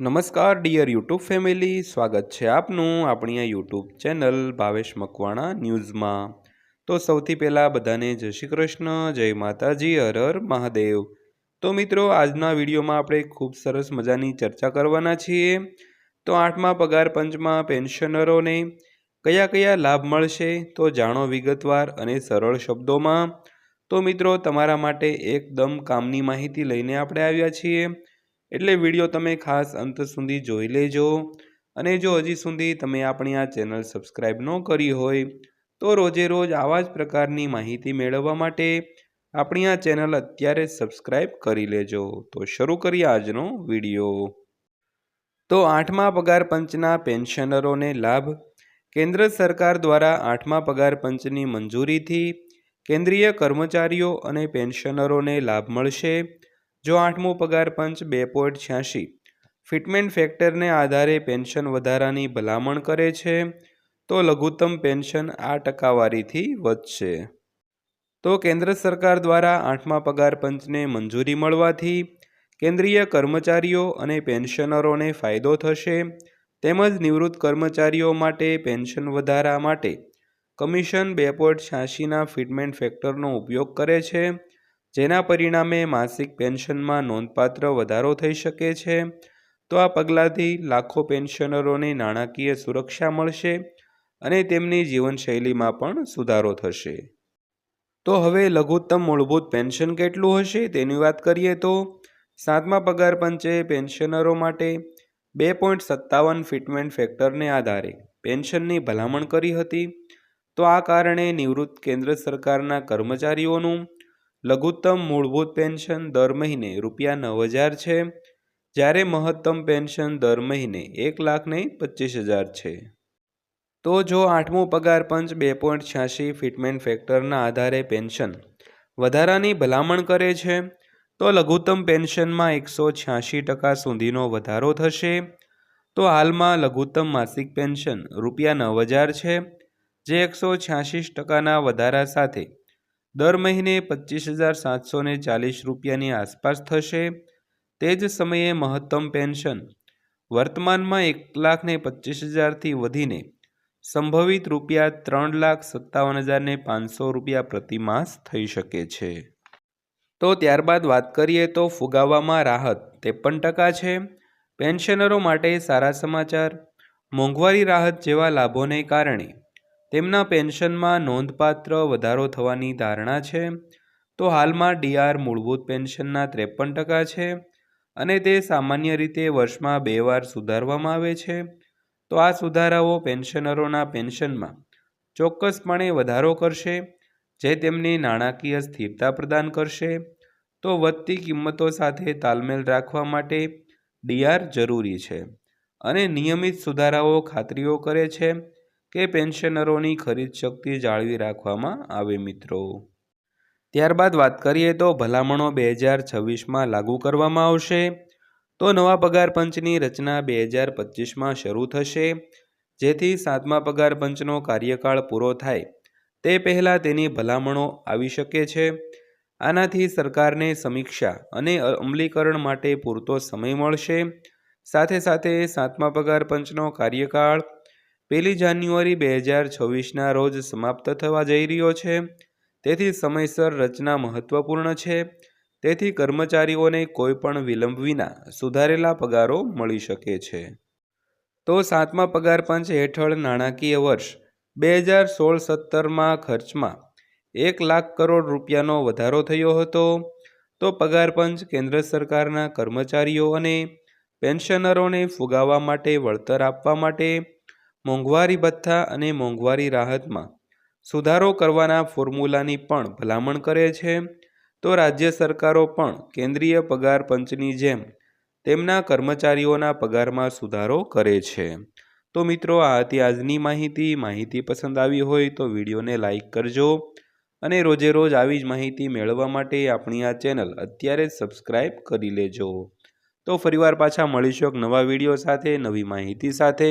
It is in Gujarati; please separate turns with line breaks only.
નમસ્કાર ડિયર યુટ્યુબ ફેમિલી સ્વાગત છે આપનું આપણી આ યુટ્યુબ ચેનલ ભાવેશ મકવાણા ન્યૂઝમાં. તો સૌથી પહેલાં બધાને જય શ્રી કૃષ્ણ, જય માતાજી, હર હર મહાદેવ. તો મિત્રો, આજના વિડીયોમાં આપણે ખૂબ સરસ મજાની ચર્ચા કરવાના છીએ. તો આઠમા પગાર પંચમાં પેન્શનરોને કયા કયા લાભ મળશે? તો જાણો વિગતવાર અને સરળ શબ્દોમાં. તો મિત્રો, તમારા માટે એકદમ કામની માહિતી લઈને આપણે આવ્યા છીએ. એટલે વીડિયો તમે ખાસ અંત સુધી જોઈ લેજો. અને જો હજી સુધી તમે આપણી આ ચેનલ સબસ્ક્રાઈબ ન કરી હોય, તો રોજે રોજ આવા જ પ્રકારની માહિતી મેળવવા માટે આપણી આ ચેનલ અત્યારે સબસ્ક્રાઈબ કરી લેજો. તો શરૂ કરીએ આજનો વીડિયો. તો આઠમા પગાર પંચના પેન્શનરોને લાભ. કેન્દ્ર સરકાર દ્વારા આઠમા પગાર પંચની મંજૂરીથી કેન્દ્રીય કર્મચારીઓ અને પેન્શનરોને લાભ મળશે. જો આઠમો પગાર પંચ બે પોઈન્ટ છ્યાસી ફિટમેન્ટ ફેક્ટરને આધારે પેન્શન વધારાની ભલામણ કરે છે, તો લઘુત્તમ પેન્શન આ ટકાવારીથી વધશે. તો કેન્દ્ર સરકાર દ્વારા આઠમા પગાર પંચને મંજૂરી મળવાથી કેન્દ્રીય કર્મચારીઓ અને પેન્શનરોને ફાયદો થશે, તેમજ નિવૃત્ત કર્મચારીઓ માટે પેન્શન વધારા માટે કમિશન બે પોઈન્ટ છ્યાસીના ફિટમેન્ટ ફેક્ટરનો ઉપયોગ કરે છે જેના પરિણામે માસિક પેન્શનમાં નોંધપાત્ર વધારો થઈ શકે છે. તો આ પગલાંથી લાખો પેન્શનરોને નાણાકીય સુરક્ષા મળશે અને તેમની જીવનશૈલીમાં પણ સુધારો થશે. તો હવે લઘુત્તમ મૂળભૂત પેન્શન કેટલું હશે તેની વાત કરીએ તો સાતમા પગાર પંચે પેન્શનરો માટે બે પોઈન્ટ સત્તાવન ફિટમેન્ટ ફેક્ટરને આધારે પેન્શનની ભલામણ કરી હતી. તો આ કારણે નિવૃત્ત કેન્દ્ર સરકારના કર્મચારીઓનું લઘુત્તમ મૂળભૂત પેન્શન દર મહિને રૂપિયા નવ હજાર છે. જ્યારે મહત્તમ પેન્શન દર મહિને એક લાખને પચીસ હજાર છે. તો જો આઠમો પગાર પંચ બે પોઈન્ટ છ્યાસી ફિટમેન્ટ ફેક્ટરના આધારે પેન્શન વધારાની ભલામણ કરે છે, તો લઘુત્તમ પેન્શનમાં એકસો છ્યાસી ટકા સુધીનો વધારો થશે. તો હાલમાં લઘુત્તમ માસિક પેન્શન રૂપિયા નવ હજાર છે, જે એકસો છ્યાસી ટકાના વધારા સાથે દર મહિને પચીસ હજાર સાતસો ચાલીસ રૂપિયાની આસપાસ થશે. તે જ સમયે મહત્તમ પેન્શન વર્તમાનમાં એક લાખ ને પચીસ હજારથી વધીને સંભવિત રૂપિયા ત્રણ લાખ સત્તાવન હજારને પાંચસો રૂપિયા પ્રતિમાસ થઈ શકે છે. તો ત્યારબાદ વાત કરીએ તો ફુગાવામાં રાહત ત્રેપન ટકા છે. પેન્શનરો માટે સારા સમાચાર. મોંઘવારી રાહત જેવા લાભોને કારણે તેમના પેન્શનમાં નોંધપાત્ર વધારો થવાની ધારણા છે. તો હાલમાં ડીઆર મૂળભૂત પેન્શનના ત્રેપન ટકા છે અને તે સામાન્ય રીતે વર્ષમાં બે વાર સુધારવામાં આવે છે. તો આ સુધારાઓ પેન્શનરોના પેન્શનમાં ચોક્કસપણે વધારો કરશે, જે તેમની નાણાકીય સ્થિરતા પ્રદાન કરશે. તો વધતી કિંમતો સાથે તાલમેલ રાખવા માટે ડીઆર જરૂરી છે અને નિયમિત સુધારાઓ ખાતરીઓ કરે છે. કે પેન્શનરોની ખરીદ શક્તિ જાળવી રાખવામાં આવે મિત્રો. ત્યારબાદ વાત કરીએ તો ભલામણો બે હજાર છવ્વીસમાં લાગુ કરવામાં આવશે. તો નવા પગાર પંચની રચના બે હજાર પચીસમાં શરૂ થશે. જેથી સાતમા પગાર પંચનો કાર્યકાળ પૂરો થાય. તે પહેલાં તેની ભલામણો આવી શકે છે. આનાથી સરકારને સમીક્ષા અને અમલીકરણ માટે પૂરતો સમય મળશે. સાથે સાથે સાતમા પગાર પંચનો કાર્યકાળ પહેલી જાન્યુઆરી બે હજાર છવ્વીસના રોજ સમાપ્ત થવા જઈ રહ્યો છે. તેથી સમયસર રચના મહત્વપૂર્ણ છે. તેથી કર્મચારીઓને કોઈ પણ વિલંબ વિના સુધારેલા પગારો મળી શકે છે. તો સાતમા પગાર પંચ હેઠળ નાણાકીય વર્ષ બે હજાર સોળ સત્તરમાં ખર્ચમાં એક લાખ કરોડ રૂપિયાનો વધારો થયો હતો. તો પગાર પંચ કેન્દ્ર સરકારના કર્મચારીઓ અને પેન્શનરોને ફુગાવા માટે વળતર આપવા માટે મોંઘવારી ભથ્થા અને મોંઘવારી રાહતમાં સુધારો કરવાના ફોર્મ્યુલાની પણ ભલામણ કરે છે. તો રાજ્ય સરકારો પણ કેન્દ્રીય પગાર પંચની જેમ તેમના કર્મચારીઓના પગારમાં સુધારો કરે છે. તો મિત્રો, આ હતી આજની માહિતી. માહિતી પસંદ આવી હોય તો વિડીયોને લાઇક કરજો અને રોજે રોજ આવી જ માહિતી મેળવવા માટે આપણી આ ચેનલ અત્યારે સબસ્ક્રાઈબ કરી લેજો. તો ફરીવાર પાછા મળીશું એક નવા વીડિયો સાથે, નવી માહિતી સાથે.